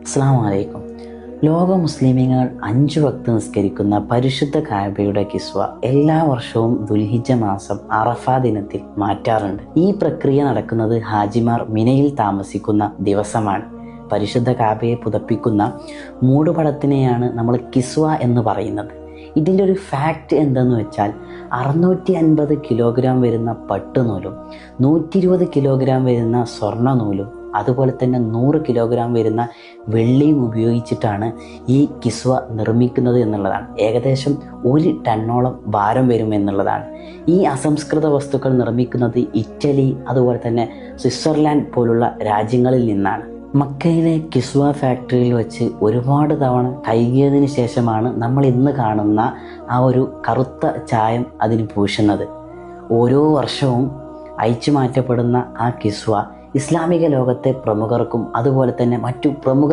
അസ്സാം വലൈക്കും ലോക മുസ്ലിമീങ്ങൾ അഞ്ചു വക്ത് നിസ്കരിക്കുന്ന പരിശുദ്ധ കാബയുടെ കിസ്വ എല്ലാ വർഷവും ദുൽഹിജ മാസം അറഫ ദിനത്തിൽ മാറ്റാറുണ്ട്. ഈ പ്രക്രിയ നടക്കുന്നത് ഹാജിമാർ മിനയിൽ താമസിക്കുന്ന ദിവസമാണ്. പരിശുദ്ധ കാബയെ പുതപ്പിക്കുന്ന മൂടുപടത്തിനെയാണ് നമ്മൾ കിസ്വ എന്ന് പറയുന്നത്. ഇതിന്റെ ഒരു ഫാക്റ്റ് എന്തെന്ന് വെച്ചാൽ അറുന്നൂറ്റി അൻപത് കിലോഗ്രാം വരുന്ന പട്ടുനൂലും നൂറ്റി ഇരുപത് കിലോഗ്രാം വരുന്ന സ്വർണ നൂലും അതുപോലെ തന്നെ നൂറ് കിലോഗ്രാം വരുന്ന വെള്ളിയും ഉപയോഗിച്ചിട്ടാണ് ഈ കിസ്വ നിർമ്മിക്കുന്നത് എന്നുള്ളതാണ്. ഏകദേശം ഒരു ടണ്ണോളം ഭാരം വരും എന്നുള്ളതാണ്. ഈ അസംസ്കൃത വസ്തുക്കൾ നിർമ്മിക്കുന്നത് ഇറ്റലി അതുപോലെ തന്നെ സ്വിറ്റ്സർലാൻഡ് പോലുള്ള രാജ്യങ്ങളിൽ നിന്നാണ്. മക്കയിലെ കിസ്വ ഫാക്ടറിയിൽ വെച്ച് ഒരുപാട് തവണ കൈകിയതിന് ശേഷമാണ് നമ്മൾ ഇന്ന് കാണുന്ന ആ ഒരു കറുത്ത ചായം അതിന് പൂശുന്നത്. ഓരോ വർഷവും അയച്ചു മാറ്റപ്പെടുന്ന ആ കിസ്വ ഇസ്ലാമിക ലോകത്തെ പ്രമുഖർക്കും അതുപോലെ തന്നെ മറ്റു പ്രമുഖ